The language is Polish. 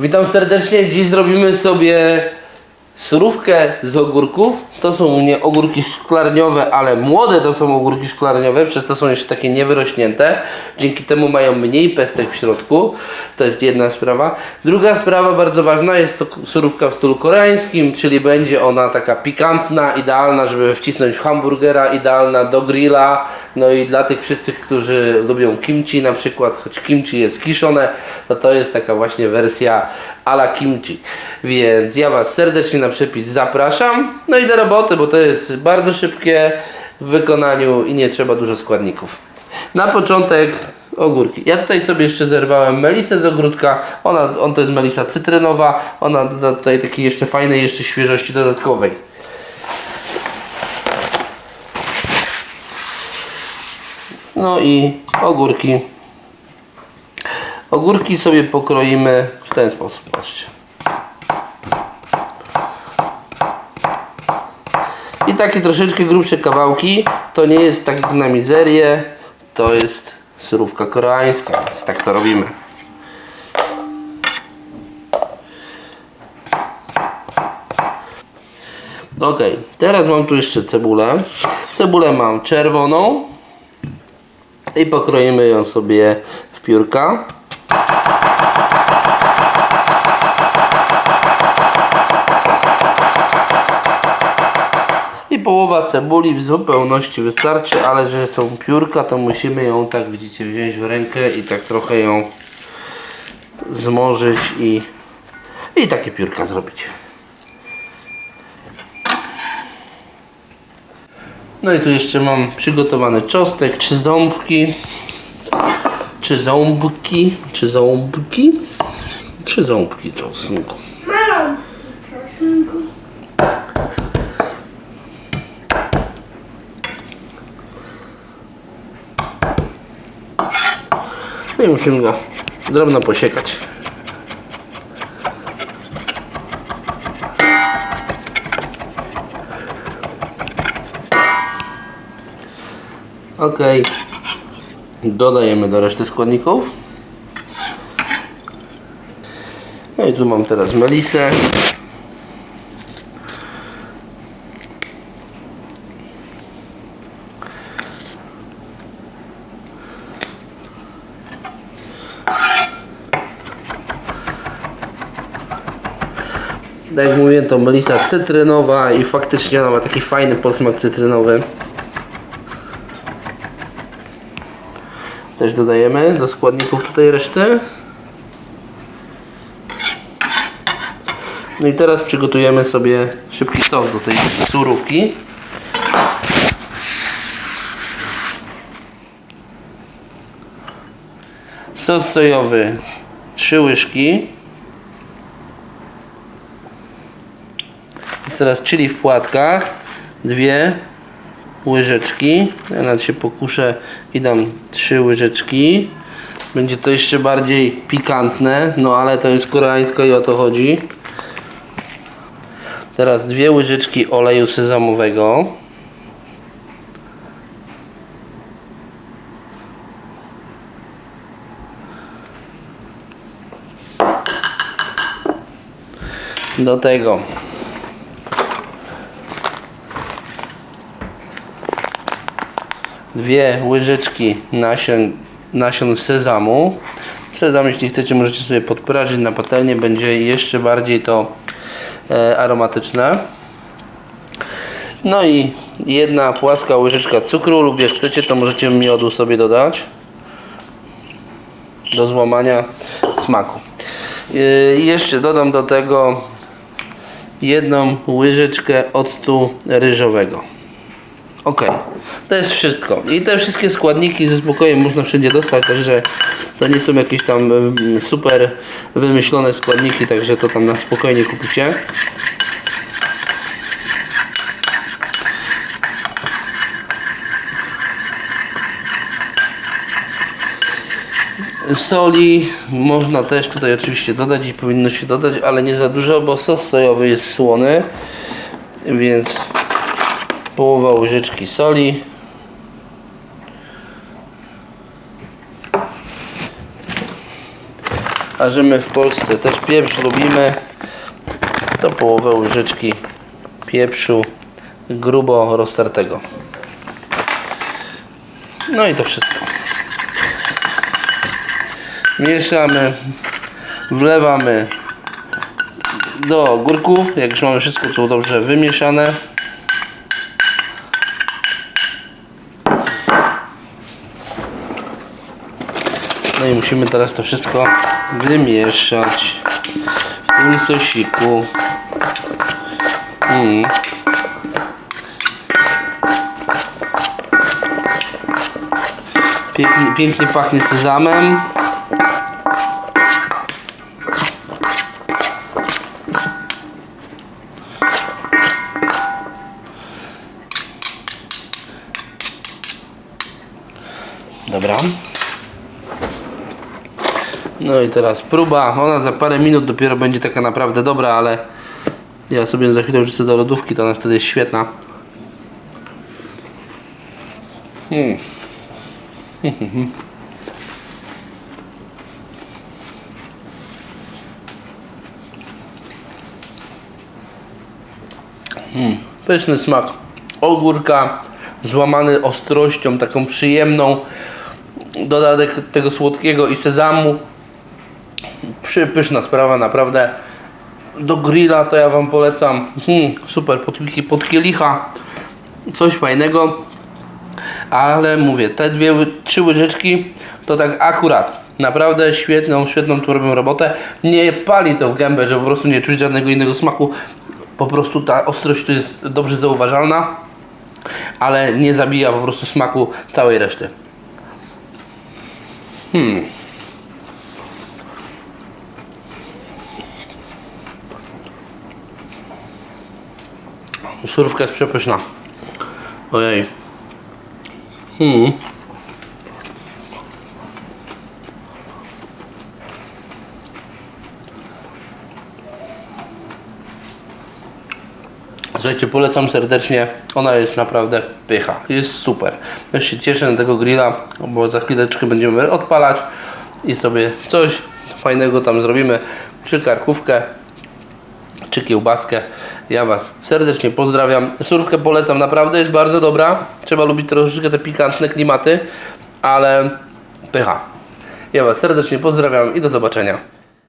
Witam serdecznie. Dziś zrobimy sobie surówkę z ogórków. To są u mnie ogórki szklarniowe, ale młode to są ogórki szklarniowe, przez to są jeszcze takie niewyrośnięte. Dzięki temu mają mniej pestek w środku. To jest jedna sprawa. Druga sprawa bardzo ważna jest to surówka w stylu koreańskim, czyli będzie ona taka pikantna, idealna, żeby wcisnąć w hamburgera, idealna do grilla. No i dla tych wszystkich, którzy lubią kimchi na przykład, choć kimchi jest kiszone, to to jest taka właśnie wersja ala kimchi. Więc ja Was serdecznie na przepis zapraszam. No i do roboty, bo to jest bardzo szybkie w wykonaniu i nie trzeba dużo składników. Na początek ogórki. Ja tutaj sobie jeszcze zerwałem melisę z ogródka. Ona, on to jest melisa cytrynowa. Ona doda tutaj takiej jeszcze fajnej jeszcze świeżości dodatkowej. No i ogórki. Ogórki sobie pokroimy w ten sposób. Patrzcie. I takie troszeczkę grubsze kawałki. To nie jest tak na mizerię. To jest surówka koreańska, więc tak to robimy. Ok, teraz mam tu jeszcze cebulę. Cebulę mam czerwoną i pokroimy ją sobie w piórka. I połowa cebuli w zupełności wystarczy, ale że są piórka, to musimy ją tak widzicie wziąć w rękę i tak trochę ją zmorzyć i, i takie piórka zrobić. No i tu jeszcze mam przygotowany czosnek, trzy ząbki, trzy ząbki, trzy ząbki, trzy ząbki czosnku. No i musimy go drobno posiekać. Ok. Dodajemy do reszty składników. No i tu mam teraz melisę. Tak jak mówiłem, to melisa cytrynowa i faktycznie ona ma taki fajny posmak cytrynowy. Też dodajemy do składników tutaj resztę. No i teraz przygotujemy sobie szybki sos do tej surówki. Sos sojowy 3 łyżki. Teraz chili w płatkach. Dwie łyżeczki. Ja nawet się pokuszę i dam trzy łyżeczki. Będzie to jeszcze bardziej pikantne, no ale to jest koreańsko i o to chodzi. Teraz dwie łyżeczki oleju sezamowego. Do tego dwie łyżeczki nasion, nasion sezamu. Sezam, jeśli chcecie, możecie sobie podprażyć na patelnię, będzie jeszcze bardziej to e, aromatyczne. No i jedna płaska łyżeczka cukru lub jak chcecie, to możecie miodu sobie dodać do złamania smaku. E, jeszcze dodam do tego jedną łyżeczkę octu ryżowego. Ok, to jest wszystko. I te wszystkie składniki ze spokojem można wszędzie dostać, także to nie są jakieś tam super wymyślone składniki, także to tam na spokojnie kupicie. Soli można też tutaj oczywiście dodać i powinno się dodać, ale nie za dużo, bo sos sojowy jest słony, więc połowa łyżeczki soli. A że my w Polsce też pieprz lubimy, to połowę łyżeczki pieprzu grubo roztartego. No i to wszystko. Mieszamy, wlewamy do ogórków, jak już mamy wszystko tu dobrze wymieszane. No i musimy teraz to wszystko wymieszać w tym sosiku. Mm. Pięknie, pięknie pachnie sezamem. Dobra. No i teraz próba. Ona za parę minut dopiero będzie taka naprawdę dobra, ale ja sobie za chwilę wrzucę do lodówki, to ona wtedy jest świetna. Hmm. Mm, pyszny smak ogórka, złamany ostrością, taką przyjemną. Dodatek tego słodkiego i sezamu. Przypyszna sprawa, naprawdę. Do grilla to ja Wam polecam. Hmm, super, pod, pod kielicha. Coś fajnego. Ale mówię, te dwie, trzy łyżeczki to tak akurat. Naprawdę świetną, świetną tu robią robotę. Nie pali to w gębę, że po prostu nie czuć żadnego innego smaku. Po prostu ta ostrość tu jest dobrze zauważalna, ale nie zabija po prostu smaku całej reszty. Hmm. Surówka jest przepyszna. Ojej. Hmm. Słuchajcie, polecam serdecznie. Ona jest naprawdę pycha. Jest super. Ja się cieszę na tego grilla, bo za chwileczkę będziemy odpalać i sobie coś fajnego tam zrobimy. Czy karkówkę, czy kiełbaskę. Ja Was serdecznie pozdrawiam. Surówkę polecam, naprawdę jest bardzo dobra. Trzeba lubić troszeczkę te pikantne klimaty, ale pycha. Ja Was serdecznie pozdrawiam i do zobaczenia.